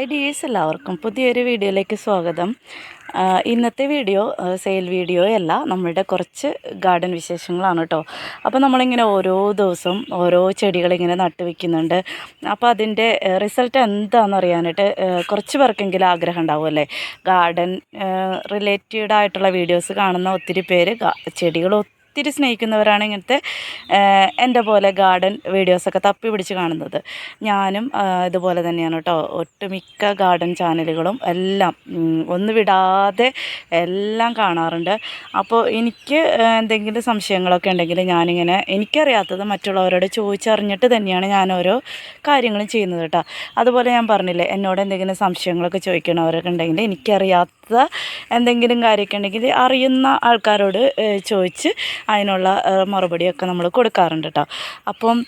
Hi dears എല്ലാവർക്കും പുതിയൊരു വീഡിയോയിലേക്ക് സ്വാഗതം. ഇന്നത്തെ വീഡിയോ സെയിൽ വീഡിയോ അല്ല നമ്മളുടെ കുറച്ച് ഗാർഡൻ വിശേഷങ്ങളാണ് കേട്ടോ അപ്പോൾ നമ്മളിങ്ങനെ ഓരോ ദിവസം ഓരോ ചെടികളിങ്ങനെ നട്ടു വയ്ക്കുന്നുണ്ട് അപ്പോൾ അതിന്റെ റിസൾട്ട് എന്താണെന്ന് അറിയാനായിട്ട് കുറച്ച് പേർക്കെങ്കിലും ആഗ്രഹം ഉണ്ടാവുമല്ലേ ഗാർഡൻ റിലേറ്റഡ് ആയിട്ടുള്ള വീഡിയോസ് കാണുന്ന ഒത്തിരി പേര് ചെടികൾ ഒത്തിരി സ്നേഹിക്കുന്നവരാണ് ഇങ്ങനത്തെ എന്റെ പോലെ ഗാർഡൻ വീഡിയോസൊക്കെ തപ്പി പിടിച്ച് കാണുന്നത്. ഞാനും ഇതുപോലെ തന്നെയാണ് കേട്ടോ. ഒട്ടുമിക്ക ഗാർഡൻ ചാനലുകളും എല്ലാം ഒന്ന് വിടാതെ എല്ലാം കാണാറുണ്ട്. അപ്പോൾ എനിക്ക് എന്തെങ്കിലും സംശയങ്ങളൊക്കെ ഉണ്ടെങ്കിൽ ഞാനിങ്ങനെ എനിക്കറിയാത്തത് മറ്റുള്ളവരോട് ചോദിച്ചറിഞ്ഞിട്ട് തന്നെയാണ് ഞാൻ ഓരോ കാര്യങ്ങളും ചെയ്യുന്നത് കേട്ടോ. അതുപോലെ ഞാൻ പറഞ്ഞില്ലേ എന്നോട് എന്തെങ്കിലും സംശയങ്ങളൊക്കെ ചോദിക്കണവരൊക്കെ ഉണ്ടെങ്കിൽ എനിക്കറിയാത്ത എന്തെങ്കിലും കാര്യമൊക്കെ ഉണ്ടെങ്കിൽ അറിയുന്ന ആൾക്കാരോട് ചോദിച്ച് അതിനുള്ള മറുപടിയൊക്കെ നമ്മൾ കൊടുക്കാറുണ്ട് കേട്ടോ അപ്പം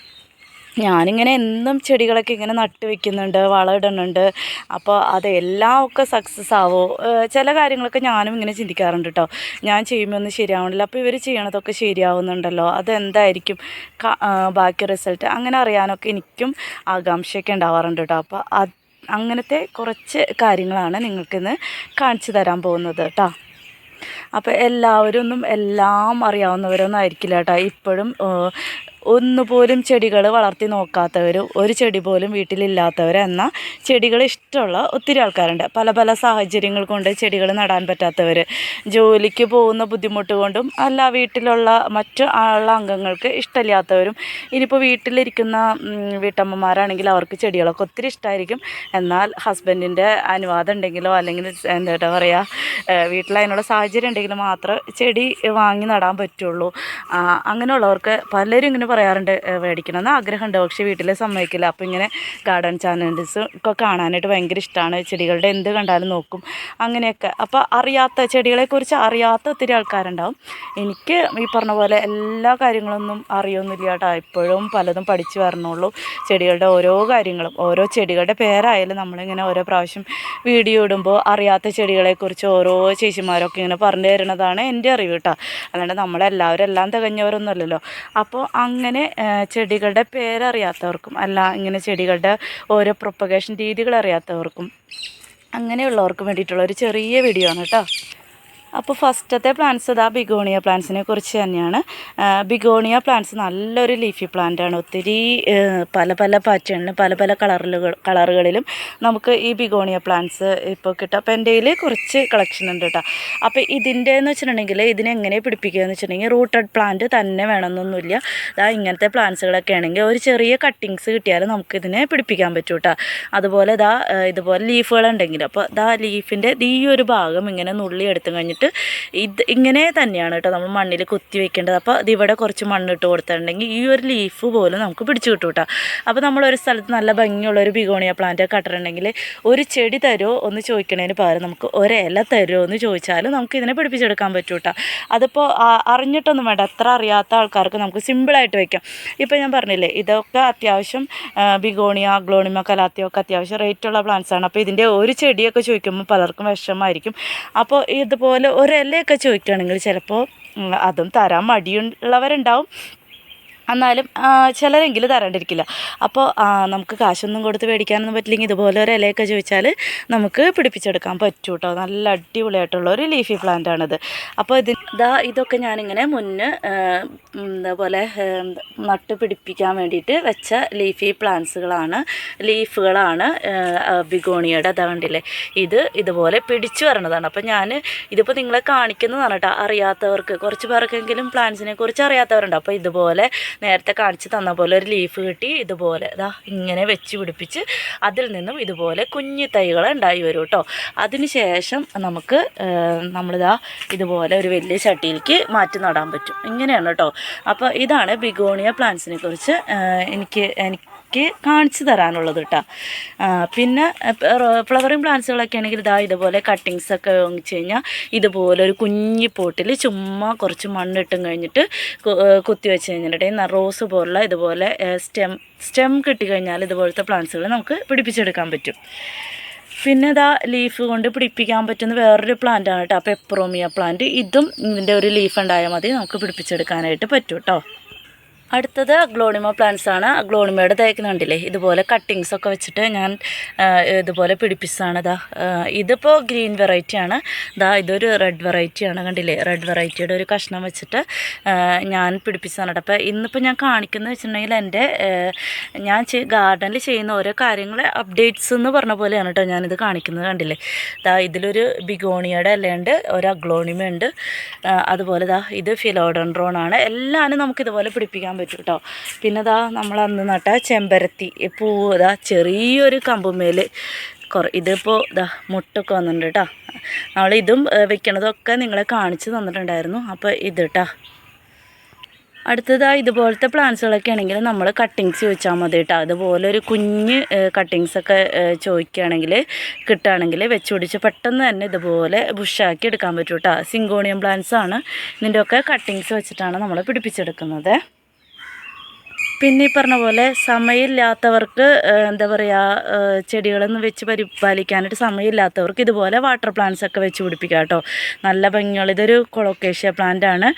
ഞാനിങ്ങനെ എന്നും ചെടികളൊക്കെ ഇങ്ങനെ നട്ട് വെക്കുന്നുണ്ട് വളമിടുന്നുണ്ട്. അപ്പോൾ അതെല്ലാം ഒക്കെ സക്സസ് ആവോ? ചില കാര്യങ്ങളൊക്കെ ഞാനും ഇങ്ങനെ ചിന്തിക്കാറുണ്ട് കേട്ടോ ഞാൻ ചെയ്യുമ്പോൾ ഒന്നും ശരിയാവണില്ല. അപ്പോൾ ഇവർ ചെയ്യണതൊക്കെ ശരിയാവുന്നുണ്ടല്ലോ. അതെന്തായിരിക്കും? ബാക്കി റിസൾട്ട് അങ്ങനെ അറിയാനൊക്കെ എനിക്കും ആകാംക്ഷയൊക്കെ ഉണ്ടാവാറുണ്ട് കേട്ടോ അപ്പോൾ അത് അങ്ങനത്തെ കുറച്ച് കാര്യങ്ങളാണ് നിങ്ങൾക്കിന്ന് കാണിച്ചു തരാൻ പോകുന്നത് കേട്ടോ അപ്പോൾ എല്ലാവരും ഒന്നും എല്ലാം അറിയാവുന്നവരൊന്നും ആയിരിക്കില്ല കേട്ടോ ഇപ്പോഴും ഒന്നുപോലും ചെടികൾ വളർത്തി നോക്കാത്തവർ ഒരു ചെടി പോലും വീട്ടിലില്ലാത്തവർ എന്ന ചെടികൾ ഇഷ്ടമുള്ള ഒത്തിരി ആൾക്കാരുണ്ട്. പല പല സാഹചര്യങ്ങൾ കൊണ്ട് ചെടികൾ നടാൻ പറ്റാത്തവർ ജോലിക്ക് പോകുന്ന ബുദ്ധിമുട്ട് കൊണ്ടും അല്ല വീട്ടിലുള്ള മറ്റു ഉള്ള അംഗങ്ങൾക്ക് ഇഷ്ടമില്ലാത്തവരും ഇനിയിപ്പോൾ വീട്ടിലിരിക്കുന്ന വീട്ടമ്മമാരാണെങ്കിൽ അവർക്ക് ചെടികളൊക്കെ ഒത്തിരി ഇഷ്ടമായിരിക്കും എന്നാൽ ഹസ്ബൻഡിന്റെ അനുവാദം ഉണ്ടെങ്കിലോ അല്ലെങ്കിൽ എന്താ പറയുക വീട്ടിൽ അതിനുള്ള സാഹചര്യം ഉണ്ടെങ്കിൽ മാത്രമേ ചെടി വാങ്ങി നടാൻ പറ്റുള്ളൂ. അങ്ങനെയുള്ളവർക്ക് പലരും ഇങ്ങനെ പറയാറുണ്ട് "ഏ, മേടിക്കണമെന്ന് ആഗ്രഹമുണ്ട്. പക്ഷേ വീട്ടിൽ സമ്മതിക്കില്ല. അപ്പോൾ ഇങ്ങനെ ഗാർഡൻ ചാനൽസ് ഒക്കെ കാണാനായിട്ട് ഭയങ്കര ഇഷ്ടമാണ്. ചെടികളുടെ എന്ത് കണ്ടാലും നോക്കും. അങ്ങനെയൊക്കെ. അപ്പോൾ അറിയാത്ത ചെടികളെക്കുറിച്ച് അറിയാത്ത ഒത്തിരി ആൾക്കാരുണ്ടാവും. എനിക്ക് ഈ പറഞ്ഞ പോലെ എല്ലാ കാര്യങ്ങളൊന്നും അറിയൊന്നുമില്ല കേട്ടോ. ഇപ്പോഴും പലതും പഠിച്ചു വരണുള്ളൂ. ചെടികളുടെ ഓരോ കാര്യങ്ങളും ഓരോ ചെടികളുടെ പേരായാലും നമ്മളിങ്ങനെ ഓരോ പ്രാവശ്യം വീഡിയോ ഇടുമ്പോൾ അറിയാത്ത ചെടികളെക്കുറിച്ച് ഓരോ ചേച്ചിമാരൊക്കെ ഇങ്ങനെ പറഞ്ഞു തരുന്നതാണ് എന്റെ അറിവ് കേട്ടോ. അല്ലാണ്ട് നമ്മളെല്ലാവരും എല്ലാം തികഞ്ഞവരൊന്നുമല്ലല്ലോ. അപ്പോൾ അങ്ങനെ ആ, ചെടികളുടെ പേരറിയാത്തവർക്കും അല്ല ഇങ്ങനെ ചെടികളുടെ ഓരോ പ്രൊപ്പഗേഷൻ രീതികൾ അറിയാത്തവർക്കും അങ്ങനെയുള്ളവർക്കും വേണ്ടിയിട്ടുള്ള ഒരു ചെറിയ വീഡിയോ ആണ് കേട്ടോ അപ്പോൾ ഫസ്റ്റത്തെ പ്ലാന്റ്സ് ഇതാ ബിഗോണിയ പ്ലാന്റ്സിനെ കുറിച്ച് തന്നെയാണ്. ബിഗോണിയ പ്ലാന്റ്സ് നല്ലൊരു ലീഫി പ്ലാന്റാണ് ഒത്തിരി പല പല പാറ്റേണിലും പല പല കളറിലുകൾ കളറുകളിലും നമുക്ക് ഈ ബിഗോണിയ പ്ലാന്റ്സ് ഇപ്പോൾ കിട്ടും. അപ്പോൾ എന്റെ കുറച്ച് കളക്ഷൻ ഉണ്ട് കേട്ടോ അപ്പോൾ ഇതിന്റെ എന്ന് വെച്ചിട്ടുണ്ടെങ്കിൽ ഇതിനെ എങ്ങനെ പിടിപ്പിക്കുക എന്ന് വെച്ചിട്ടുണ്ടെങ്കിൽ റൂട്ടഡ് പ്ലാന്റ് തന്നെ വേണമെന്നൊന്നുമില്ല. ഇതാ ഇങ്ങനത്തെ പ്ലാന്റ്സുകളൊക്കെ ആണെങ്കിൽ ഒരു ചെറിയ കട്ടിങ്സ് കിട്ടിയാൽ നമുക്കിതിനെ പിടിപ്പിക്കാൻ പറ്റും കേട്ടോ അതുപോലെ ഇതാ ഇതുപോലെ ലീഫുകൾ ഉണ്ടെങ്കിൽ അപ്പോൾ ഇതാ ലീഫിന്റെ ഈ ഒരു ഭാഗം ഇങ്ങനെ നുള്ളി എടുത്തു കഴിഞ്ഞിട്ട് ഇത് ഇങ്ങനെ തന്നെയാണ് കേട്ടോ നമ്മൾ മണ്ണിൽ കുത്തി വെക്കേണ്ടത്. അപ്പോൾ ഇതിവിടെ കുറച്ച് മണ്ണിട്ട് കൊടുത്തിട്ടുണ്ടെങ്കിൽ ഈ ഒരു ലീഫ് പോലും നമുക്ക് പിടിച്ചു കിട്ടും കേട്ടോ. അപ്പോൾ നമ്മളൊരു സ്ഥലത്ത് നല്ല ഭംഗിയുള്ള ഒരു ബിഗോണിയ പ്ലാന്റ് കട്ടിട്ടുണ്ടെങ്കിൽ ഒരു ചെടി തരുമോ ഒന്ന് ചോദിക്കണതിന് പകരം നമുക്ക് ഒരില തരുമോ എന്ന് ചോദിച്ചാൽ നമുക്ക് ഇതിനെ പിടിപ്പിച്ചെടുക്കാൻ പറ്റും കേട്ടോ. അതിപ്പോൾ അറിഞ്ഞിട്ടൊന്നും വേണ്ട. അത്ര അറിയാത്ത ആൾക്കാർക്ക് നമുക്ക് സിമ്പിളായിട്ട് വെക്കാം. ഇപ്പോൾ ഞാൻ പറഞ്ഞില്ലേ ഇതൊക്കെ അത്യാവശ്യം ബിഗോണിയ ഗ്ലോണിമ കലാത്തിയൊക്കെ അത്യാവശ്യം റേറ്റുള്ള പ്ലാന്റ്സാണ് അപ്പോൾ ഇതിന്റെ ഒരു ചെടിയൊക്കെ ചോദിക്കുമ്പോൾ പലർക്കും വിഷമമായിരിക്കും. അപ്പോൾ ഇതുപോലെ ഒരിലയൊക്കെ ചോദിക്കുകയാണെങ്കിൽ ചിലപ്പോൾ അതും തരാൻ മടിയുള്ളവരുണ്ടാവും. എന്നാലും ചിലരെങ്കിലും തരാണ്ടിരിക്കില്ല അപ്പോൾ നമുക്ക് കാശൊന്നും കൊടുത്ത് മേടിക്കാനൊന്നും പറ്റില്ലെങ്കിൽ ഇതുപോലെ ഒരു ഇലയൊക്കെ ചോദിച്ചാൽ നമുക്ക് പിടിപ്പിച്ചെടുക്കാൻ പറ്റും കേട്ടോ നല്ല അടിപൊളിയായിട്ടുള്ള ഒരു ലീഫി പ്ലാന്റ് ആണിത്. അപ്പോൾ ഇത് ഇതാ ഇതൊക്കെ ഞാനിങ്ങനെ മുന്നേ ഇതേപോലെ നട്ട് പിടിപ്പിക്കാൻ വേണ്ടിയിട്ട് വെച്ച ലീഫി പ്ലാന്റ്സുകളാണ് ലീഫുകളാണ് ബിഗോണിയുടെ അതാ കണ്ടില്ലേ? ഇത് ഇതുപോലെ പിടിച്ചു വരണതാണ്. അപ്പോൾ ഞാൻ ഇതിപ്പോൾ നിങ്ങളെ കാണിക്കുന്നതാണ് കേട്ടോ. അറിയാത്തവർക്ക് കുറച്ച് പേർക്കെങ്കിലും പ്ലാന്റ്സിനെ കുറിച്ച് അറിയാത്തവരുണ്ട്. അപ്പോൾ ഇതുപോലെ നേരത്തെ കാണിച്ച് തന്ന പോലെ ഒരു ലീഫ് കിട്ടി ഇതുപോലെ ഇതാ ഇങ്ങനെ വെച്ച് പിടിപ്പിച്ച് അതിൽ നിന്നും ഇതുപോലെ കുഞ്ഞു തൈകൾ ഉണ്ടായി വരും കേട്ടോ. അതിന് ശേഷം നമുക്ക് നമ്മളിതാ ഇതുപോലെ ഒരു വലിയ ചട്ടിയിലേക്ക് മാറ്റി നടാൻ പറ്റും. ഇങ്ങനെയാണ് കേട്ടോ. അപ്പോൾ ഇതാണ് ബിഗോണിയ പ്ലാന്റ്സിനെ കുറിച്ച് എനിക്ക് എനിക്ക് എനിക്ക് കാണിച്ചു തരാനുള്ളത് കേട്ടോ പിന്നെ ഫ്ലവറിങ് പ്ലാന്റ്സുകളൊക്കെ ആണെങ്കിൽ ഇതാ ഇതുപോലെ കട്ടിങ്സ് ഒക്കെ വാങ്ങിച്ച് കഴിഞ്ഞാൽ ഇതുപോലെ ഒരു കുഞ്ഞി പോട്ടിൽ ചുമ്മാ കുറച്ച് മണ്ണിട്ടും കഴിഞ്ഞിട്ട് കുത്തി വെച്ച് കഴിഞ്ഞിട്ടുണ്ടെങ്കിൽ റോസ് പോലുള്ള ഇതുപോലെ സ്റ്റെം സ്റ്റെം കിട്ടിക്കഴിഞ്ഞാൽ ഇതുപോലത്തെ പ്ലാന്റ്സുകൾ നമുക്ക് പിടിപ്പിച്ചെടുക്കാൻ പറ്റും. പിന്നെ ഇതാ ലീഫ് കൊണ്ട് പിടിപ്പിക്കാൻ പറ്റുന്ന വേറൊരു പ്ലാന്റ് ആണ് കേട്ടോ പെപ്പറോമിയ പ്ലാന്റ് ഇതും ഇതിന്റെ ഒരു ലീഫ് ഉണ്ടായാൽ മതി നമുക്ക് പിടിപ്പിച്ചെടുക്കാനായിട്ട് പറ്റും കേട്ടോ അടുത്തത് അഗ്ലോണിമ പ്ലാന്റ്സ് ആണ്. അഗ്ലോണിമയുടെ തേക്കുന്നുണ്ടല്ലേ ഇതുപോലെ കട്ടിങ്സ് ഒക്കെ വെച്ചിട്ട് ഞാൻ ഇതുപോലെ പിടിപ്പിച്ചതാണ്. ഇതാ ഇതിപ്പോൾ ഗ്രീൻ വെറൈറ്റിയാണ് ഇതാ ഇതൊരു റെഡ് വെറൈറ്റിയാണ് കണ്ടില്ലേ? റെഡ് വെറൈറ്റിയുടെ ഒരു കഷ്ണം വെച്ചിട്ട് ഞാൻ പിടിപ്പിച്ചതാണ് കേട്ടോ. അപ്പോൾ ഇന്നിപ്പോൾ ഞാൻ കാണിക്കുന്നത് വെച്ചിട്ടുണ്ടെങ്കിൽ എന്റെ ഞാൻ ഗാർഡനിൽ ചെയ്യുന്ന ഓരോ കാര്യങ്ങൾ അപ്ഡേറ്റ്സ് എന്ന് പറഞ്ഞ പോലെയാണ് കേട്ടോ ഞാനിത് കാണിക്കുന്നത് കണ്ടില്ലേ? ദാ ഇതിലൊരു ബിഗോണിയയുടെ ഇലയുണ്ട് ഒരു അഗ്ലോണിമ ഉണ്ട് അതുപോലെ ദാ ഇത് ഫിലോഡൻഡ്രോൺ ആണ്. എല്ലാവരും നമുക്ക് ഇതുപോലെ പിടിപ്പിക്കാൻ കേട്ടോ പിന്നെ ദാ നമ്മൾ അന്ന് നട്ട ചെമ്പരത്തി. പൂവ് ദാ ചെറിയൊരു കമ്പുമേൽ കുറേ ഇതിപ്പോൾ ഇതാ മുട്ടൊക്കെ വന്നിട്ടുണ്ട് കേട്ടോ നമ്മൾ ഇതും വെക്കണതൊക്കെ നിങ്ങളെ കാണിച്ച് തന്നിട്ടുണ്ടായിരുന്നു. അപ്പോൾ ഇത് കേട്ടോ അടുത്തതാ ഇതുപോലത്തെ പ്ലാന്റ്സുകളൊക്കെ ആണെങ്കിൽ നമ്മൾ കട്ടിങ്സ് ചോദിച്ചാൽ മതി കേട്ടോ അതുപോലെ ഒരു കുഞ്ഞ് കട്ടിങ്സൊക്കെ ചോദിക്കുകയാണെങ്കിൽ കിട്ടുകയാണെങ്കിൽ വെച്ച് പിടിച്ച് പെട്ടെന്ന് തന്നെ ഇതുപോലെ ബുഷാക്കി എടുക്കാൻ പറ്റും കേട്ടോ സിങ്കോണിയം പ്ലാന്റ്സാണ്. ഇതിന്റെയൊക്കെ കട്ടിങ്സ് വെച്ചിട്ടാണ് നമ്മൾ പിടിപ്പിച്ചെടുക്കുന്നത്. പിന്നെ ഈ പറഞ്ഞ പോലെ സമയമില്ലാത്തവർക്ക് എന്താ പറയുക ചെടികളൊന്നും വെച്ച് പരിപാലിക്കാനായിട്ട് സമയമില്ലാത്തവർക്ക് ഇതുപോലെ വാട്ടർ പ്ലാന്റ്സ് ഒക്കെ വെച്ച് പിടിപ്പിക്കാം കേട്ടോ. നല്ല ഭംഗിയുള്ള ഇതൊരു കൊളോക്കേഷ്യ പ്ലാന്റ് ആണ്.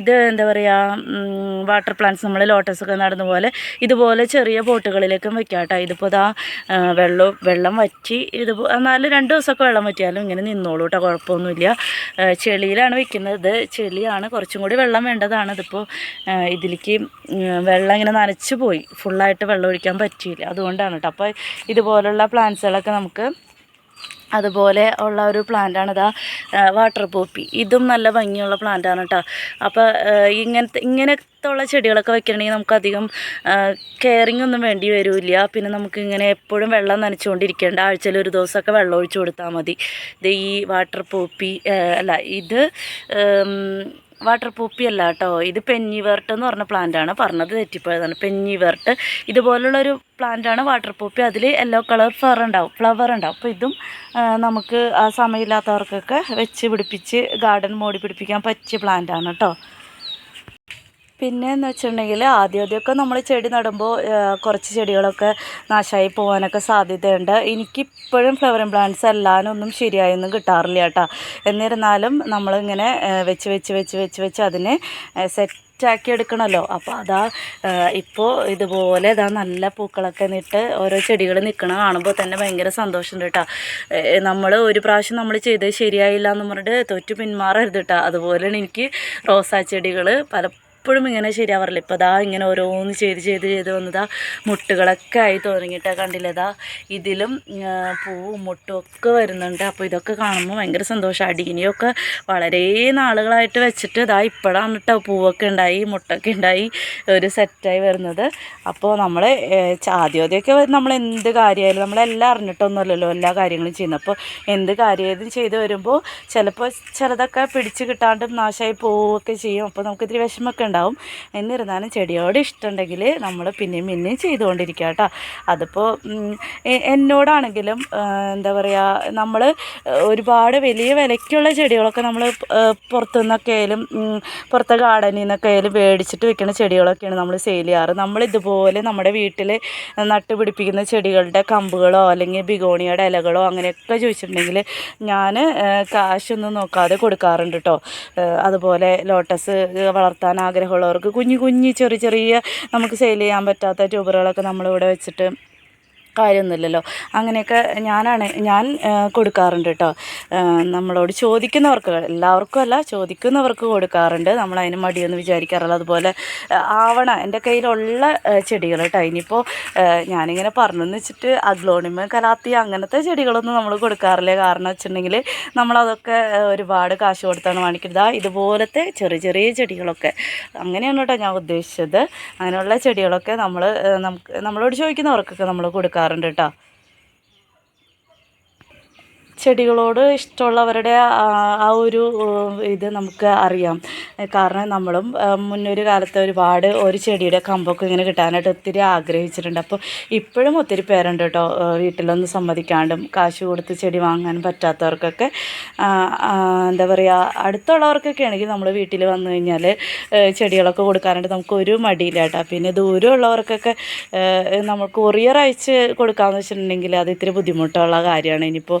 ഇത് എന്താ പറയുക വാട്ടർ പ്ലാന്റ്സ് നമ്മൾ ലോട്ടസ് ഒക്കെ നടുന്ന പോലെ ഇതുപോലെ ചെറിയ പോട്ടുകളിലേക്കും വെക്കാം കേട്ടോ. ഇതിപ്പോൾ ഇതാ വെള്ളം വെള്ളം വറ്റി ഇത് എന്നാലും രണ്ട് ദിവസമൊക്കെ വെള്ളം വറ്റിയാലും ഇങ്ങനെ നിന്നോളൂ കേട്ടോ കുഴപ്പമൊന്നുമില്ല. ചെളിയിലാണ് വെക്കുന്നത്. ചെളിയാണ് കുറച്ചും കൂടി വെള്ളം വേണ്ടതാണ്. ഇതിപ്പോൾ ഇതിലേക്ക് വെള്ളം ഇങ്ങനെ നനച്ച് പോയി. ഫുള്ളായിട്ട് വെള്ളം ഒഴിക്കാൻ പറ്റിയില്ല. അതുകൊണ്ടാണ് കേട്ടോ അപ്പോൾ ഇതുപോലുള്ള പ്ലാന്റ്സുകളൊക്കെ നമുക്ക് അതുപോലെ ഉള്ള ഒരു പ്ലാന്റാണ് ഇതാ വാട്ടർ പോപ്പി ഇതും നല്ല ഭംഗിയുള്ള പ്ലാന്റാണ് കേട്ടോ അപ്പോൾ ഇങ്ങനത്തെ ഇങ്ങനത്തെ ഉള്ള ചെടികളൊക്കെ വെക്കണമെങ്കിൽ നമുക്ക് അധികം കെയറിങ് ഒന്നും വേണ്ടി വരില്ല. പിന്നെ നമുക്ക് ഇങ്ങനെ എപ്പോഴും വെള്ളം നനച്ചുകൊണ്ടിരിക്കേണ്ട. ആഴ്ചയിൽ ഒരു ദിവസമൊക്കെ വെള്ളം ഒഴിച്ചു കൊടുത്താൽ മതി. ഇത് ഈ വാട്ടർ പോപ്പി അല്ല ഇത് വാട്ടർ പൂപ്പി അല്ല കേട്ടോ ഇത് പെന്നിവേർട്ട് എന്ന് പറഞ്ഞ പ്ലാന്റാണ് പറഞ്ഞത് തെറ്റിപ്പോയതാണ്. പെന്നിവേർട്ട്. ഇതുപോലുള്ളൊരു പ്ലാന്റാണ് വാട്ടർ പൂപ്പി അതിൽ യെല്ലോ കളർ ഫ്ലവർ ഉണ്ടാവും. ഫ്ലവർ ഉണ്ടാവും. അപ്പോൾ ഇതും നമുക്ക് ആ സമയമില്ലാത്തവർക്കൊക്കെ വെച്ച് പിടിപ്പിച്ച് ഗാർഡൻ മോടി പിടിപ്പിക്കാൻ പറ്റിയ പ്ലാന്റാണ് കേട്ടോ പിന്നെ എന്ന് വെച്ചിട്ടുണ്ടെങ്കിൽ ആദ്യം ആദ്യമൊക്കെ നമ്മൾ ചെടി നടുമ്പോൾ കുറച്ച് ചെടികളൊക്കെ നാശമായി പോകാനൊക്കെ സാധ്യതയുണ്ട്. എനിക്കിപ്പോഴും ഫ്ലവറിങ് പ്ലാന്റ്സ് എല്ലാനൊന്നും ശരിയായൊന്നും കിട്ടാറില്ല കേട്ടോ. എന്നിരുന്നാലും നമ്മളിങ്ങനെ വെച്ച് വെച്ച് വെച്ച് വെച്ച് വെച്ച് അതിനെ സെറ്റാക്കി എടുക്കണമല്ലോ അപ്പോൾ അതാ ഇപ്പോൾ ഇതുപോലെ ഇതാ നല്ല പൂക്കളൊക്കെ നിട്ട് ഓരോ ചെടികൾ നിൽക്കണ കാണുമ്പോൾ തന്നെ ഭയങ്കര സന്തോഷമുണ്ട് കേട്ടോ. നമ്മൾ ഒരു പ്രാവശ്യം നമ്മൾ ചെയ്തത് ശരിയായില്ല എന്ന് പറഞ്ഞിട്ട് തൊറ്റു പിന്മാറരുത് കേട്ടോ. അതുപോലെയാണ് എനിക്ക് റോസാ ചെടികൾ പലപ്പോഴും ഇങ്ങനെ ശരിയാവാറില്ല. ഇപ്പോൾ ദാ ഇങ്ങനെ ഓരോന്ന് ചെയ്ത് ചെയ്ത് ചെയ്ത് വന്നതാ മുട്ടുകളൊക്കെ ആയി തുടങ്ങിയിട്ടാ കണ്ടില്ലതാ. ഇതിലും പൂവും മുട്ടും ഒക്കെ വരുന്നുണ്ട്. അപ്പോൾ ഇതൊക്കെ കാണുമ്പോൾ ഭയങ്കര സന്തോഷം. അടീനിയൊക്കെ വളരെ നാളുകളായിട്ട് വെച്ചിട്ട് ഇതാ ഇപ്പോഴാണ് കേട്ടോ പൂവൊക്കെ ഉണ്ടായി മുട്ടൊക്കെ ഉണ്ടായി ഒരു സെറ്റായി വരുന്നത്. അപ്പോൾ നമ്മൾ ആദ്യം ആദ്യമൊക്കെ നമ്മൾ എന്ത് കാര്യമായാലും നമ്മളെല്ലാം അറിഞ്ഞിട്ടൊന്നുമല്ലല്ലോ എല്ലാ കാര്യങ്ങളും ചെയ്യുന്നത്. അപ്പോൾ എന്ത് കാര്യം ചെയ്ത് വരുമ്പോൾ ചിലപ്പോൾ ചിലതൊക്കെ പിടിച്ച് കിട്ടാണ്ടും നാശമായി പോവുകയൊക്കെ ചെയ്യും. അപ്പോൾ നമുക്ക് ഇത്തിരി വിഷമമൊക്കെ ഉണ്ടാവും. എന്നിരുന്നാലും ചെടിയോട് ഇഷ്ടമുണ്ടെങ്കിൽ നമ്മൾ പിന്നെയും പിന്നെയും ചെയ്തുകൊണ്ടിരിക്കുക കേട്ടോ. അതിപ്പോൾ എന്നോടാണെങ്കിലും എന്താ പറയുക നമ്മൾ ഒരുപാട് വലിയ വിലയ്ക്കുള്ള ചെടികളൊക്കെ നമ്മൾ പുറത്തുനിന്നൊക്കെ ആയാലും പുറത്തെ ഗാർഡനിൽ നിന്നൊക്കെ ആയാലും മേടിച്ചിട്ട് വെക്കുന്ന ചെടികളൊക്കെയാണ് നമ്മൾ സെയിൽ ചെയ്യാറ്. നമ്മൾ ഇതുപോലെ നമ്മുടെ വീട്ടിൽ നട്ടുപിടിപ്പിക്കുന്ന ചെടികളുടെ കമ്പുകളോ അല്ലെങ്കിൽ ബിഗോണിയുടെ ഇലകളോ അങ്ങനെയൊക്കെ ചോദിച്ചിട്ടുണ്ടെങ്കിൽ ഞാൻ കാശൊന്നും നോക്കാതെ കൊടുക്കാറുണ്ട് കേട്ടോ. അതുപോലെ ലോട്ടസ് വളർത്താൻ ആഗ്രഹമുള്ളവർക്ക് കുഞ്ഞു കുഞ്ഞു ചെറിയ ചെറിയ നമുക്ക് സെയിൽ ചെയ്യാൻ പറ്റാത്ത ട്യൂബറുകളൊക്കെ നമ്മളിവിടെ വെച്ചിട്ട് കാര്യമൊന്നുമില്ലല്ലോ. അങ്ങനെയൊക്കെ ഞാനാണ് ഞാൻ കൊടുക്കാറുണ്ട് കേട്ടോ. നമ്മളോട് ചോദിക്കുന്നവർക്ക് എല്ലാവർക്കും അല്ല ചോദിക്കുന്നവർക്ക് കൊടുക്കാറുണ്ട്. നമ്മൾ അതിന് മടിയൊന്നും വിചാരിക്കാറില്ല. അതുപോലെ ആവണ എന്റെ കയ്യിലുള്ള ചെടികൾ കേട്ടോ. ഇനിയിപ്പോൾ ഞാനിങ്ങനെ പറഞ്ഞെന്ന് വെച്ചിട്ട് അഗ്ലോണിമ കലാത്തി അങ്ങനത്തെ ചെടികളൊന്നും നമ്മൾ കൊടുക്കാറില്ല. കാരണം വെച്ചിട്ടുണ്ടെങ്കിൽ നമ്മളതൊക്കെ ഒരുപാട് കാശ് കൊടുത്താണ് വാങ്ങിക്കുന്നത്. ഇതുപോലത്തെ ചെറിയ ചെറിയ ചെടികളൊക്കെ. അങ്ങനെയാണ് കേട്ടോ ഞാൻ ഉദ്ദേശിച്ചത്. അങ്ങനെയുള്ള ചെടികളൊക്കെ നമ്മൾ നമുക്ക് നമ്മളോട് ചോദിക്കുന്നവർക്കൊക്കെ നമ്മൾ കൊടുക്കാറുണ്ട്. കേട്ടോ. ചെടികളോട് ഇഷ്ടമുള്ളവരുടെ ആ ഒരു ഇത് നമുക്ക് അറിയാം. കാരണം നമ്മളും മുന്നൊരു കാലത്ത് ഒരുപാട് ഒരു ചെടിയുടെ കമ്പൊക്കെ ഇങ്ങനെ കിട്ടാനായിട്ട് ഒത്തിരി ആഗ്രഹിച്ചിട്ടുണ്ട്. അപ്പോൾ ഇപ്പോഴും ഒത്തിരി പേരുണ്ട് കേട്ടോ വീട്ടിലൊന്നും സമ്മതിക്കാണ്ടും കാശ് കൊടുത്ത് ചെടി വാങ്ങാൻ പറ്റാത്തവർക്കൊക്കെ. എന്താ പറയുക അടുത്തുള്ളവർക്കൊക്കെ ആണെങ്കിൽ നമ്മൾ വീട്ടിൽ വന്നു കഴിഞ്ഞാൽ ചെടികളൊക്കെ കൊടുക്കാനായിട്ട് നമുക്ക് ഒരു മടിയില്ല കേട്ടോ പിന്നെ ദൂരമുള്ളവർക്കൊക്കെ നമ്മൾ കൊറിയർ അയച്ച് കൊടുക്കാമെന്ന് വെച്ചിട്ടുണ്ടെങ്കിൽ അത് ഇത്തിരി ബുദ്ധിമുട്ടുള്ള കാര്യമാണ്. ഇനിയിപ്പോൾ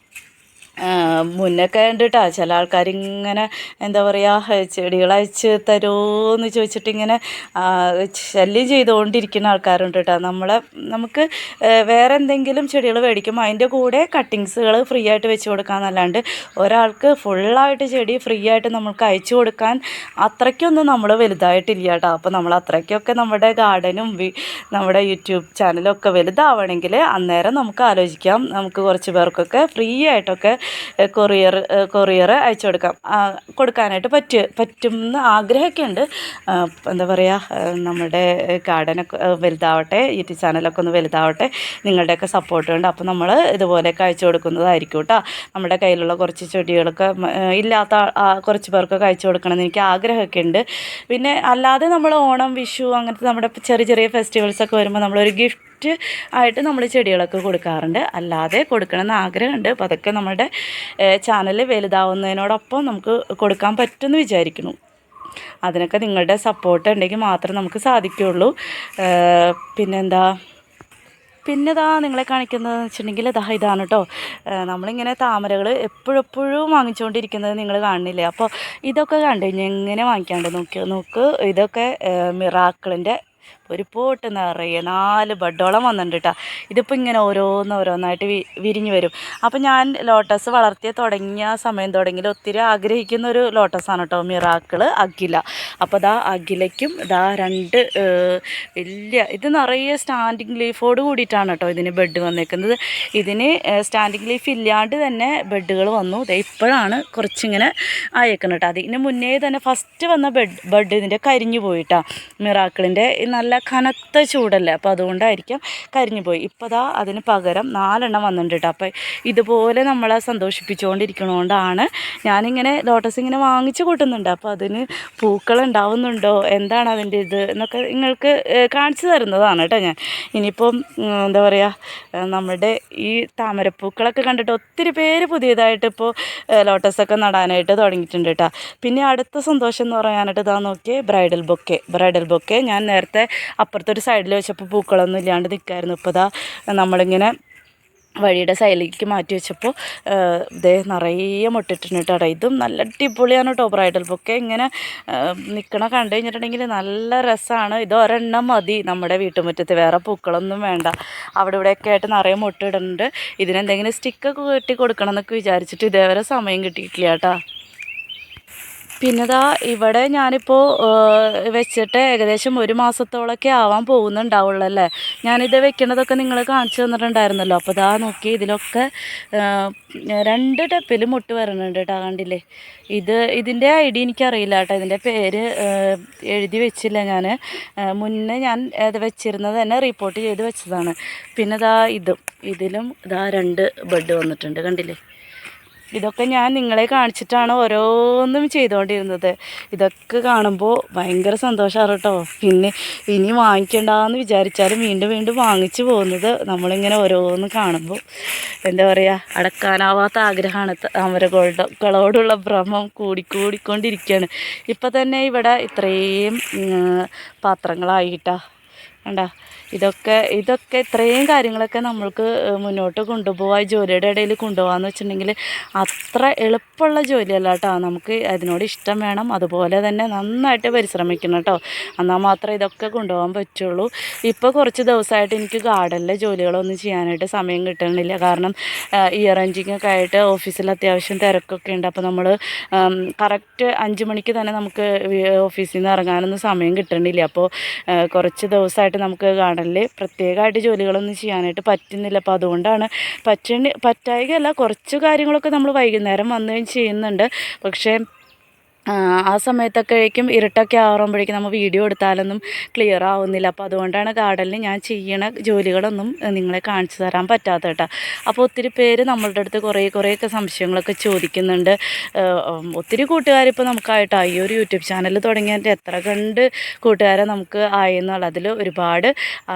മുന്നൊക്കെ ഉണ്ട് കേട്ടോ ചില ആൾക്കാർ ഇങ്ങനെ എന്താ പറയുക ചെടികൾ അയച്ച് തരുമോ എന്ന് ചോദിച്ചിട്ട് ഇങ്ങനെ ശല്യം ചെയ്തുകൊണ്ടിരിക്കുന്ന ആൾക്കാരുണ്ട് കേട്ടോ നമ്മളെ നമുക്ക് വേറെ എന്തെങ്കിലും ചെടികൾ മേടിക്കുമ്പോൾ അതിന്റെ കൂടെ കട്ടിങ്സുകൾ ഫ്രീ ആയിട്ട് വെച്ച് കൊടുക്കാമെന്നല്ലാണ്ട് ഒരാൾക്ക് ഫുള്ളായിട്ട് ചെടി ഫ്രീ ആയിട്ട് നമുക്ക് അയച്ചു കൊടുക്കാൻ അത്രയ്ക്കൊന്നും നമ്മൾ വലുതായിട്ടില്ല കേട്ടോ അപ്പോൾ നമ്മൾ അത്രയ്ക്കൊക്കെ നമ്മുടെ ഗാർഡനും നമ്മുടെ യൂട്യൂബ് ചാനലും ഒക്കെ വലുതാവണമെങ്കിൽ അന്നേരം നമുക്ക് ആലോചിക്കാം. നമുക്ക് കുറച്ച് പേർക്കൊക്കെ ഫ്രീ ആയിട്ടൊക്കെ കൊറിയർ കൊറിയർ അയച്ചു കൊടുക്കാം. കൊടുക്കാനായിട്ട് പറ്റും പറ്റുമെന്ന് ആഗ്രഹമൊക്കെ ഉണ്ട് എന്താ പറയുക നമ്മുടെ ഗാർഡനൊക്കെ വലുതാവട്ടെ യൂട്യൂബ് ചാനലൊക്കെ ഒന്ന് വലുതാവട്ടെ നിങ്ങളുടെയൊക്കെ സപ്പോർട്ട് ഉണ്ട് അപ്പോൾ നമ്മൾ ഇതുപോലെയൊക്കെ അയച്ചു കൊടുക്കുന്നതായിരിക്കും കേട്ടോ നമ്മുടെ കയ്യിലുള്ള കുറച്ച് ചെടികളൊക്കെ ഇല്ലാത്ത കുറച്ച് പേർക്കൊക്കെ അയച്ചു കൊടുക്കണമെന്ന് എനിക്ക് ആഗ്രഹമൊക്കെ ഉണ്ട് പിന്നെ അല്ലാതെ നമ്മൾ ഓണം വിഷു അങ്ങനത്തെ നമ്മുടെ ചെറിയ ചെറിയ ഫെസ്റ്റിവൽസൊക്കെ വരുമ്പോൾ നമ്മളൊരു ഗിഫ്റ്റ് ആയിട്ട് നമ്മൾ ചെടികളൊക്കെ കൊടുക്കാറുണ്ട്. അല്ലാതെ കൊടുക്കണമെന്ന് ആഗ്രഹമുണ്ട്. അപ്പോൾ അതൊക്കെ നമ്മുടെ ചാനൽ വലുതാവുന്നതിനോടൊപ്പം നമുക്ക് കൊടുക്കാൻ പറ്റുമെന്ന് വിചാരിക്കുന്നു. അതിനൊക്കെ നിങ്ങളുടെ സപ്പോർട്ട് ഉണ്ടെങ്കിൽ മാത്രമേ നമുക്ക് സാധിക്കുകയുള്ളൂ. പിന്നെന്താ? പിന്നെ ഇതാ നിങ്ങളെ കാണിക്കുന്നതെന്ന് വെച്ചിട്ടുണ്ടെങ്കിൽ ഇതാ ഇതാണ് കേട്ടോ നമ്മളിങ്ങനെ താമരകൾ എപ്പോഴെപ്പോഴും വാങ്ങിച്ചുകൊണ്ടിരിക്കുന്നത് നിങ്ങൾ കാണുന്നില്ലേ? അപ്പോൾ ഇതൊക്കെ കണ്ടു കഴിഞ്ഞാൽ എങ്ങനെ വാങ്ങിക്കാണ്ട് നോക്കി നോക്ക് ഇതൊക്കെ മിറാക്കിളിന്റെ ഒരു പോട്ട് നിറയെ നാല് ബഡോളം വന്നിട്ടുണ്ട് കേട്ടോ ഇതിപ്പോൾ ഇങ്ങനെ ഓരോന്ന് ഓരോന്നായിട്ട് വി വിരിഞ്ഞു വരും. അപ്പോൾ ഞാൻ ലോട്ടസ് വളർത്തിയ തുടങ്ങിയ സമയം തുടങ്ങി ഒത്തിരി ആഗ്രഹിക്കുന്ന ഒരു ലോട്ടസാണ് കേട്ടോ മിറാക്കിൾ അഖില. അപ്പോൾ ദാ അഖിലയ്ക്കും ദാ രണ്ട് വലിയ ഇത് നിറയെ സ്റ്റാൻഡിങ് ലീഫോട് കൂടിയിട്ടാണ് കേട്ടോ ഇതിന് ബെഡ് വന്നേക്കുന്നത്. ഇതിന് സ്റ്റാൻഡിങ് ലീഫ് ഇല്ലാണ്ട് തന്നെ ബെഡുകൾ വന്നു. ഇപ്പോഴാണ് കുറച്ചിങ്ങനെ അയക്കുന്നത് കേട്ടോ അതിന് മുന്നേ തന്നെ ഫസ്റ്റ് വന്ന ബെഡ് ബെഡ് ഇതിന്റെ കരിഞ്ഞു പോയിട്ടാണ് മിറാക്കിളിന്റെ നല്ല കനത്ത ചൂടല്ലേ? അപ്പോൾ അതുകൊണ്ടായിരിക്കും കരിഞ്ഞു പോയി. ഇപ്പോൾ ദാ അതിന് പകരം നാലെണ്ണം വന്നിട്ടുണ്ട് കേട്ടോ അപ്പോൾ ഇതുപോലെ നമ്മളെ സന്തോഷിപ്പിച്ചുകൊണ്ടിരിക്കണോണ്ടാണ് ഞാനിങ്ങനെ ലോട്ടസ് ഇങ്ങനെ വാങ്ങിച്ചു കൂട്ടുന്നുണ്ട്. അപ്പോൾ അതിന് പൂക്കൾ ഉണ്ടാവുന്നുണ്ടോ? എന്താണ് അതിന്റെ ഇത്? എന്നൊക്കെ നിങ്ങൾക്ക് കാണിച്ചു തരുന്നതാണ് കേട്ടോ ഞാൻ. ഇനിയിപ്പം എന്താ പറയുക നമ്മുടെ ഈ താമരപ്പൂക്കളൊക്കെ കണ്ടിട്ട് ഒത്തിരി പേര് പുതിയതായിട്ട് ഇപ്പോൾ ലോട്ടസൊക്കെ നടാനായിട്ട് തുടങ്ങിയിട്ടുണ്ട് കേട്ടോ പിന്നെ അടുത്ത സന്തോഷം എന്ന് പറയാനായിട്ട് ഇതാ നോക്കിയേ ബ്രൈഡൽ ബൊക്കെ. ബ്രൈഡൽ ബൊക്കെ ഞാൻ നേരത്തെ അപ്പുറത്തൊരു സൈഡിൽ വെച്ചപ്പോൾ പൂക്കളൊന്നും ഇല്ലാണ്ട് നിൽക്കായിരുന്നു ഇപ്പോൾ ഇതാ നമ്മളിങ്ങനെ വഴിയുടെ സൈഡിലേക്ക് മാറ്റി വെച്ചപ്പോൾ ഇതേ നിറയെ മുട്ടിട്ടുണ്ട് കേട്ടോ ഇതും നല്ല അടിപൊളിയാണ് കേട്ടോ ബ്രൈഡൽ ബൊക്കെ ഇങ്ങനെ നിൽക്കണ കണ്ടു കഴിഞ്ഞിട്ടുണ്ടെങ്കിൽ നല്ല രസമാണ് ഇത് ഒരെണ്ണം മതി. നമ്മുടെ വീട്ടുമുറ്റത്ത് വേറെ പൂക്കളൊന്നും വേണ്ട. അവിടെ ഇവിടെയൊക്കെ ആയിട്ട് നിറയെ മുട്ടിടുന്നുണ്ട്. ഇതിനെന്തെങ്കിലും സ്റ്റിക്കൊക്കെ കെട്ടി കൊടുക്കണം എന്നൊക്കെ വിചാരിച്ചിട്ട് ഇതേവരെ സമയം കിട്ടിയിട്ടില്ല കേട്ടോ പിന്നെ ദാ ഇവിടെ ഞാനിപ്പോൾ വെച്ചിട്ട് ഏകദേശം ഒരു മാസത്തോളമൊക്കെ ആവാൻ പോകുന്നുണ്ടാവുള്ളൂ അല്ലേ ഞാനിത് വെക്കണതൊക്കെ നിങ്ങൾ കാണിച്ചു തന്നിട്ടുണ്ടായിരുന്നല്ലോ. അപ്പോൾ ദാ നോക്കി ഇതിലൊക്കെ രണ്ട് ടെപ്പിൽ മുട്ട് വരണുണ്ട് കേട്ടോ കണ്ടില്ലേ? ഇത് ഇതിന്റെ ഐ ഡി എനിക്കറിയില്ല കേട്ടോ. ഇതിന്റെ പേര് എഴുതി വെച്ചില്ല ഞാൻ മുന്നേ ഞാൻ അത് വെച്ചിരുന്നത് തന്നെ റിപ്പോർട്ട് ചെയ്ത് വെച്ചതാണ്. പിന്നെ ദാ ഇതും. ഇതിലും ദാ രണ്ട് ബെഡ് വന്നിട്ടുണ്ട് കണ്ടില്ലേ? ഇതൊക്കെ ഞാൻ നിങ്ങളെ കാണിച്ചിട്ടാണ് ഓരോന്നും ചെയ്തുകൊണ്ടിരുന്നത് ഇതൊക്കെ കാണുമ്പോൾ ഭയങ്കര സന്തോഷമാണ് കേട്ടോ. പിന്നെ ഇനി വാങ്ങിക്കണ്ടെന്ന് വിചാരിച്ചാലും വീണ്ടും വീണ്ടും വാങ്ങിച്ചു പോകുന്നത് നമ്മളിങ്ങനെ ഓരോന്നും കാണുമ്പോൾ എന്താ പറയുക അടക്കാനാവാത്ത ആഗ്രഹമാണ്. താമരകളോടുള്ള ഭ്രമം കൂടിക്കൂടിക്കൊണ്ടിരിക്കുകയാണ് ഇപ്പം തന്നെ ഇവിടെ ഇത്രയും പാത്രങ്ങളായിട്ടാണ് പാത്രങ്ങളായിട്ടാ കണ്ട? ഇതൊക്കെ ഇതൊക്കെ ഇത്രയും കാര്യങ്ങളൊക്കെ നമ്മൾക്ക് മുന്നോട്ട് കൊണ്ടുപോകാൻ ജോലിയുടെ ഇടയിൽ കൊണ്ടുപോകാന്ന് വെച്ചിട്ടുണ്ടെങ്കിൽ അത്ര എളുപ്പമുള്ള ജോലിയല്ല കേട്ടോ നമുക്ക് അതിനോട് ഇഷ്ടം വേണം. അതുപോലെ തന്നെ നന്നായിട്ട് പരിശ്രമിക്കണം കേട്ടോ. എന്നാൽ മാത്രമേ ഇതൊക്കെ കൊണ്ടുപോകാൻ പറ്റുള്ളൂ. ഇപ്പോൾ കുറച്ച് ദിവസമായിട്ട് എനിക്ക് ഗാർഡനിലെ ജോലികളൊന്നും ചെയ്യാനായിട്ട് സമയം കിട്ടണില്ല കാരണം ഇയർ എൻഡിങ് ഒക്കെ ആയിട്ട് ഓഫീസിൽ അത്യാവശ്യം തിരക്കൊക്കെ ഉണ്ട്. അപ്പോൾ നമ്മൾ കറക്റ്റ് അഞ്ച് മണിക്ക് തന്നെ നമുക്ക് ഓഫീസിൽ നിന്ന് ഇറങ്ങാനൊന്നും സമയം കിട്ടണില്ല അപ്പോൾ കുറച്ച് ദിവസമായിട്ട് നമുക്ക് കാണൽ പ്രത്യേകമായിട്ട് ജോലികളൊന്നും ചെയ്യാനായിട്ട് പറ്റുന്നില്ല. അപ്പോൾ അതുകൊണ്ടാണ് പറ്റണ പറ്റായികയല്ല കുറച്ച് കാര്യങ്ങളൊക്കെ നമ്മൾ വൈകുന്നേരം വന്നു ചെയ്യുന്നുണ്ട്. പക്ഷേ ആ, സമയത്തൊക്കെയായിരിക്കും ഇരുട്ടൊക്കെ ആവുമ്പോഴേക്കും നമ്മൾ വീഡിയോ എടുത്താലൊന്നും ക്ലിയർ ആവുന്നില്ല. അപ്പോൾ അതുകൊണ്ടാണ് ഗാർഡനിൽ ഞാൻ ചെയ്യണ ജോലികളൊന്നും നിങ്ങളെ കാണിച്ചു തരാൻ പറ്റാത്ത കേട്ടോ. അപ്പോൾ ഒത്തിരി പേര് നമ്മളുടെ അടുത്ത് കുറേ കുറേയൊക്കെ സംശയങ്ങളൊക്കെ ചോദിക്കുന്നുണ്ട്. ഒത്തിരി കൂട്ടുകാരിപ്പോൾ നമുക്കായിട്ട് ഈ ഒരു യൂട്യൂബ് ചാനൽ തുടങ്ങിയതിന്റെ എത്ര കണ്ട് കൂട്ടുകാരെ നമുക്ക് ആയെന്നുള്ള അതിൽ ഒരുപാട്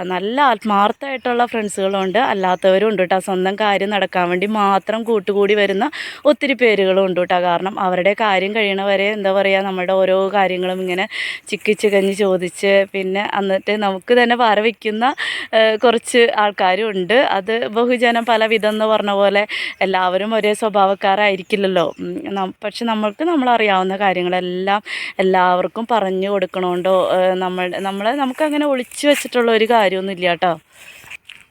നല്ല ആത്മാർത്ഥമായിട്ടുള്ള ഫ്രണ്ട്സുകളുണ്ട്. അല്ലാത്തവരും ഉണ്ട് കേട്ടോ. സ്വന്തം കാര്യം നടക്കാൻ വേണ്ടി മാത്രം കൂട്ടുകൂടി വരുന്ന ഒത്തിരി പേരുകളും ഉണ്ട് കേട്ടോ. കാരണം അവരുടെ കാര്യം കഴിയണവരെ എന്താ പറയുക നമ്മുടെ ഓരോ കാര്യങ്ങളും ഇങ്ങനെ ചിക്കി ചികഞ്ഞ് ചോദിച്ച് പിന്നെ എന്നിട്ട് നമുക്ക് തന്നെ പാറ വയ്ക്കുന്ന കുറച്ച് ആൾക്കാരും ഉണ്ട്. അത് ബഹുജനം പല വിധം എന്ന് പറഞ്ഞ പോലെ എല്ലാവരും ഒരേ സ്വഭാവക്കാരായിരിക്കില്ലല്ലോ. പക്ഷെ നമ്മൾക്ക് നമ്മളറിയാവുന്ന കാര്യങ്ങളെല്ലാം എല്ലാവർക്കും പറഞ്ഞു കൊടുക്കണോണ്ടോ നമ്മൾ നമ്മളെ നമുക്കങ്ങനെ ഒളിച്ചു വെച്ചിട്ടുള്ള ഒരു കാര്യമൊന്നുമില്ല കേട്ടോ.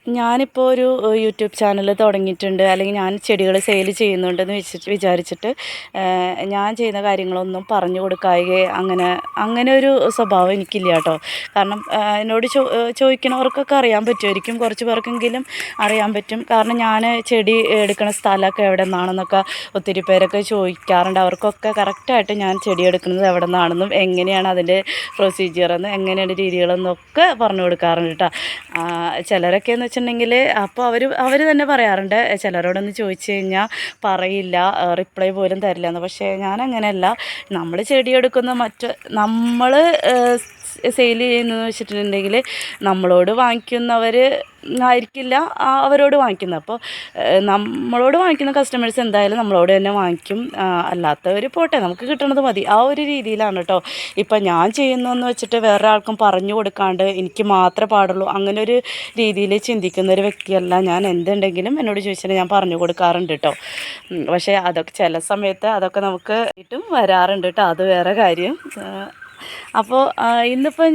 ഞാനിപ്പോൾ ഒരു യൂട്യൂബ് ചാനൽ തുടങ്ങിയിട്ടുണ്ട്. അല്ലെങ്കിൽ ഞാൻ ചെടികൾ സെയിൽ ചെയ്യുന്നുണ്ടെന്ന് വെച്ചിട്ട് വിചാരിച്ചിട്ട് ഞാൻ ചെയ്യുന്ന കാര്യങ്ങളൊന്നും പറഞ്ഞു കൊടുക്കാതെ അങ്ങനെ അങ്ങനെ ഒരു സ്വഭാവം എനിക്കില്ല കേട്ടോ. കാരണം എന്നോട് ചോ ചോദിക്കണവർക്കൊക്കെ അറിയാൻ പറ്റുമായിരിക്കും. കുറച്ച് പേർക്കെങ്കിലും അറിയാൻ പറ്റും. കാരണം ഞാൻ ചെടി എടുക്കുന്ന സ്ഥലമൊക്കെ എവിടെ നിന്നാണെന്നൊക്കെ ഒത്തിരി പേരൊക്കെ ചോദിക്കാറുണ്ട്. അവർക്കൊക്കെ കറക്റ്റായിട്ട് ഞാൻ ചെടി എടുക്കുന്നത് എവിടെ നിന്നാണെന്നും എങ്ങനെയാണ് അതിന്റെ പ്രൊസീജിയറെന്നും എങ്ങനെയാണ് രീതികളെന്നൊക്കെ പറഞ്ഞു കൊടുക്കാറുണ്ട് കേട്ടോ. ചിലരൊക്കെ എന്ന് വെച്ചിട്ടുണ്ടെങ്കിൽ അപ്പോൾ അവർ അവർ തന്നെ പറയാറുണ്ട് ചിലരോടൊന്ന് ചോദിച്ചു കഴിഞ്ഞാൽ പറയില്ല റിപ്ലൈ പോലും തരില്ല എന്ന്. പക്ഷേ ഞാൻ അങ്ങനെയല്ല നമ്മൾ ചെടിയെടുക്കുന്ന മറ്റ് നമ്മൾ സെയിൽ ചെയ്യുന്നതെന്ന് വെച്ചിട്ടുണ്ടെങ്കിൽ നമ്മളോട് വാങ്ങിക്കുന്നവർ ആയിരിക്കില്ല അവരോട് വാങ്ങിക്കുന്നത്. അപ്പോൾ നമ്മളോട് വാങ്ങിക്കുന്ന കസ്റ്റമേഴ്സ് എന്തായാലും നമ്മളോട് തന്നെ വാങ്ങിക്കും. അല്ലാത്തവർ പോട്ടെ നമുക്ക് കിട്ടണത് മതി. ആ ഒരു രീതിയിലാണ് കേട്ടോ ഇപ്പം ഞാൻ ചെയ്യുന്നതെന്ന് വെച്ചിട്ട് വേറെ ആൾക്കും പറഞ്ഞു കൊടുക്കാണ്ട് എനിക്ക് മാത്രമേ പാടുള്ളൂ. അങ്ങനെ ഒരു രീതിയിൽ ചിന്തിക്കുന്ന ഒരു വ്യക്തിയല്ല ഞാൻ. എന്തുണ്ടെങ്കിലും എന്നോട് ചോദിച്ചാൽ ഞാൻ പറഞ്ഞു കൊടുക്കാറുണ്ട് കേട്ടോ പക്ഷേ അതൊക്കെ ചില സമയത്ത് അതൊക്കെ നമുക്ക് കിട്ടും വരാറുണ്ട് കേട്ടോ അത് വേറെ കാര്യം. അപ്പോൾ ഇന്നിപ്പോൾ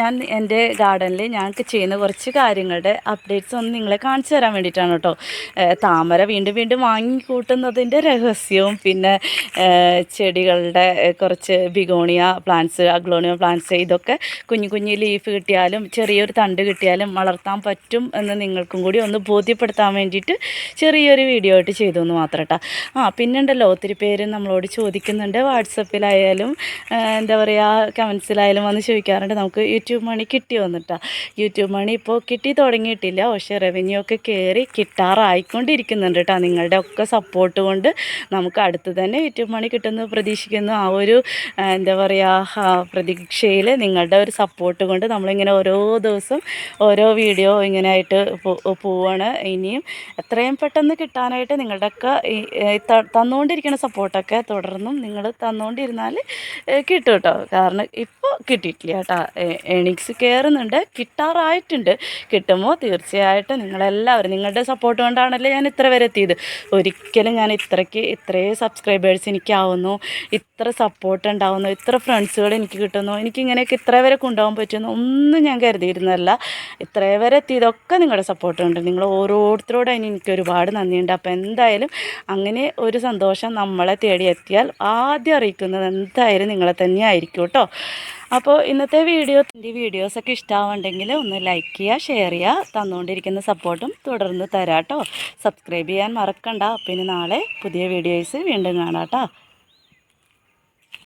ഞാൻ എന്റെ ഗാർഡനിൽ ഞങ്ങൾക്ക് ചെയ്യുന്ന കുറച്ച് കാര്യങ്ങളുടെ അപ്ഡേറ്റ്സ് ഒന്ന് നിങ്ങളെ കാണിച്ചു തരാൻ വേണ്ടിയിട്ടാണ് കേട്ടോ. താമര വീണ്ടും വീണ്ടും വാങ്ങിക്കൂട്ടുന്നതിന്റെ രഹസ്യവും പിന്നെ ചെടികളുടെ കുറച്ച് ബിഗോണിയ പ്ലാന്റ്സ് അഗ്ലോണിയ പ്ലാന്റ്സ് ഇതൊക്കെ കുഞ്ഞു കുഞ്ഞു ലീഫ് കിട്ടിയാലും ചെറിയൊരു തണ്ട് കിട്ടിയാലും വളർത്താൻ പറ്റും എന്ന് നിങ്ങൾക്കും കൂടി ഒന്ന് ബോധ്യപ്പെടുത്താൻ വേണ്ടിയിട്ട് ചെറിയൊരു വീഡിയോ ആയിട്ട് ചെയ്തു എന്ന് മാത്രം കേട്ടോ. ആ പിന്നെ ഉണ്ടല്ലോ ഒത്തിരി പേര് നമ്മളോട് ചോദിക്കുന്നുണ്ട്. വാട്സപ്പിലായാലും എന്താ പറയുക കമൻസിലായാലും വന്ന് ചോദിക്കാറുണ്ട്. നമുക്ക് യൂട്യൂബ് മണി കിട്ടി വന്നിട്ടാ. യൂട്യൂബ് മണി ഇപ്പോൾ കിട്ടി തുടങ്ങിയിട്ടില്ല. പക്ഷേ റവന്യൂ ഒക്കെ കയറി കിട്ടാറായിക്കൊണ്ടിരിക്കുന്നുണ്ട് കേട്ടോ നിങ്ങളുടെ ഒക്കെ സപ്പോർട്ട് കൊണ്ട് നമുക്ക് അടുത്ത് തന്നെ യൂട്യൂബ് മണി കിട്ടുമെന്ന് പ്രതീക്ഷിക്കുന്നു. ആ ഒരു എന്താ പറയുക പ്രതീക്ഷയിൽ നിങ്ങളുടെ ഒരു സപ്പോർട്ട് കൊണ്ട് നമ്മളിങ്ങനെ ഓരോ ദിവസം ഓരോ വീഡിയോ ഇങ്ങനെ ആയിട്ട് പോവാണ്. ഇനിയും എത്രയും പെട്ടെന്ന് കിട്ടാനായിട്ട് നിങ്ങളുടെയൊക്കെ തന്നുകൊണ്ടിരിക്കുന്ന സപ്പോർട്ടൊക്കെ തുടർന്നും നിങ്ങൾ തന്നുകൊണ്ടിരുന്നാൽ കിട്ടും കേട്ടോ കാരണം ഇപ്പോൾ കിട്ടിയിട്ടില്ല കേട്ടോ. ഏണിങ്സ് കയറുന്നുണ്ട് കിട്ടാറായിട്ടുണ്ട്. കിട്ടുമ്പോൾ തീർച്ചയായിട്ടും നിങ്ങളെല്ലാവരും നിങ്ങളുടെ സപ്പോർട്ട് കൊണ്ടാണല്ലോ ഞാൻ ഇത്ര വരെ എത്തിയത്. ഒരിക്കലും ഞാൻ ഇത്രയ്ക്ക് ഇത്രയും സബ്സ്ക്രൈബേഴ്സ് എനിക്കാവുന്നു. ഇത്ര സപ്പോർട്ട് ഉണ്ടാവുന്നു. ഇത്ര ഫ്രണ്ട്സുകൾ എനിക്ക് കിട്ടുന്നു. എനിക്ക് ഇങ്ങനെയൊക്കെ ഇത്ര വരെ കൊണ്ടുപോകാൻ പറ്റുന്നു ഒന്നും ഞാൻ കരുതിയിരുന്നല്ല ഇത്ര വരെ എത്തിയതൊക്കെ നിങ്ങളുടെ സപ്പോർട്ട് ഉണ്ട്. നിങ്ങൾ ഓരോരുത്തരോടും അതിന് എനിക്ക് ഒരുപാട് നന്ദിയുണ്ട്. അപ്പോൾ എന്തായാലും അങ്ങനെ ഒരു സന്തോഷം നമ്മളെ തേടി എത്തിയാൽ ആദ്യം അറിയിക്കുന്നത് എന്തായാലും നിങ്ങളെ തന്നെ ആയിരിക്കും കേട്ടോ. അപ്പോൾ ഇന്നത്തെ വീഡിയോ എന്റെ വീഡിയോസൊക്കെ ഇഷ്ടമാവുണ്ടെങ്കിൽ ഒന്ന് ലൈക്ക് ചെയ്യുക ഷെയർ ചെയ്യുക തന്നുകൊണ്ടിരിക്കുന്ന സപ്പോർട്ടും തുടർന്ന് തരാം കേട്ടോ സബ്സ്ക്രൈബ് ചെയ്യാൻ മറക്കണ്ട. പിന്നെ നാളെ പുതിയ വീഡിയോസ് വീണ്ടും കാണാം കേട്ടോ